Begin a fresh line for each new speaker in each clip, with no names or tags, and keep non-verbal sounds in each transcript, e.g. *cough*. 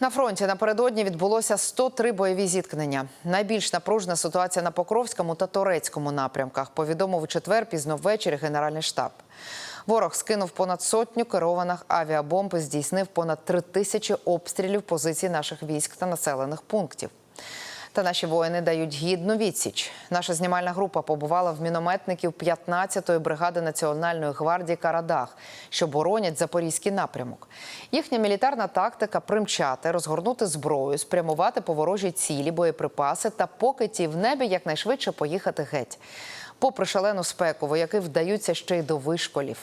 На фронті напередодні відбулося 103 бойові зіткнення. Найбільш напружена ситуація на Покровському та Торецькому напрямках. Повідомив у четвер пізно ввечері Генеральний штаб. Ворог скинув понад сотню керованих авіабомб і здійснив понад три тисячі обстрілів позицій наших військ та населених пунктів. Та наші воїни дають гідну відсіч. Наша знімальна група побувала в мінометників 15-ї бригади Національної гвардії Карадах, що боронять запорізький напрямок. Їхня мілітарна тактика примчати, розгорнути зброю, спрямувати по ворожій цілі, боєприпаси та поки ті в небі якнайшвидше поїхати геть. Попри шалену спеку, вояки вдаються ще й до вишколів.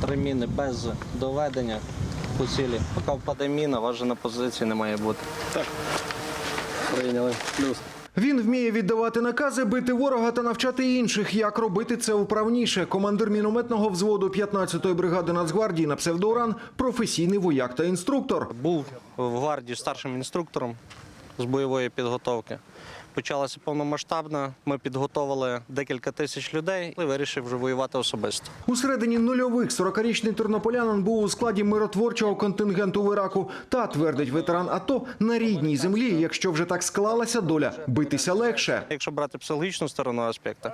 Три міни без доведення по цілі. Поки впаде міна, вас же на позиції не має бути. Так. Прийняли. Плюс.
Він вміє віддавати накази, бити ворога та навчати інших, як робити це вправніше. Командир мінометного взводу 15-ї бригади Нацгвардії на псевдоуран – професійний вояк та інструктор.
Був в гвардії старшим інструктором з бойової підготовки. Почалася повномасштабна. Ми підготовили декілька тисяч людей і вирішив вже воювати особисто.
У середині нульових 40-річний тернополянин був у складі миротворчого контингенту в Іраку. Та, твердить ветеран АТО, на рідній землі, якщо вже так склалася доля, битися легше.
Якщо брати психологічну сторону аспекту,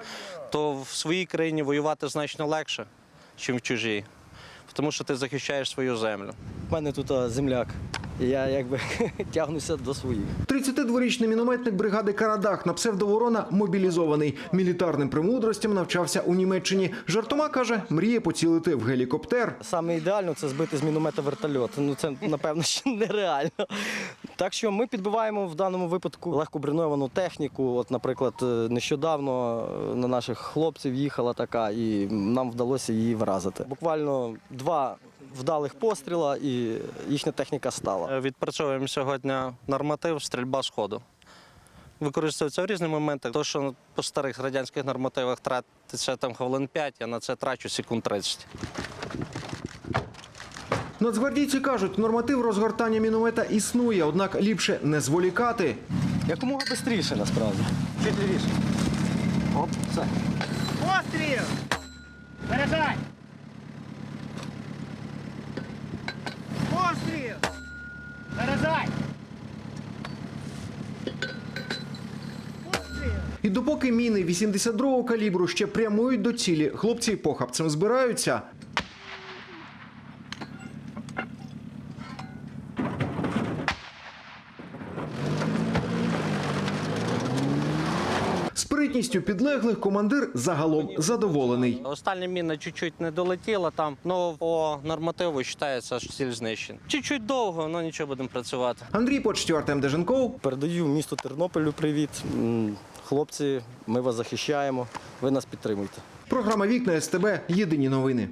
то в своїй країні воювати значно легше, ніж в чужій. Тому що ти захищаєш свою землю.
У мене тут земляк. Я якби *laughs* тягнуся до своїх.
32-річний мінометник бригади Карадах на псевдоворона мобілізований. Мілітарним премудростям навчався у Німеччині. Жартома, каже, мріє поцілити в гелікоптер.
Саме ідеально це збити з міномета вертольот. Ну це напевно ще нереально. Так що ми підбиваємо в даному випадку легко броньовану техніку. От, наприклад, е, нещодавно е, на наших хлопців їхала така, і нам вдалося її вразити. Буквально два вдалих постріла, і їхня техніка стала.
Е, Відпрацьовуємо сьогодні норматив стрільба з ходу. Використовується в різні моменти. То, що по старих радянських нормативах тратиться там хвилин 5, я на це трачу секунд 30.
Нацгвардійці кажуть, норматив розгортання міномета існує, однак ліпше не зволікати.
Якомога швидше насправді. Чуть лівіше. Оп, все.
Постріл! Заряджай! Постріл! Заряджай!
І допоки міни 82-го калібру ще прямують до цілі, хлопці похапцем збираються. Спритністю підлеглих командир загалом задоволений.
Остання міна чуть-чуть не долетіла там, ну по нормативу вважається, що ціль знищена. Чуть-чуть довго, але нічого будемо працювати.
Андрій Почтю, Артем Деженков.
Передаю місту Тернополю привіт. Хлопці, ми вас захищаємо. Ви нас підтримуйте.
Програма Вікна СТБ. Єдині новини.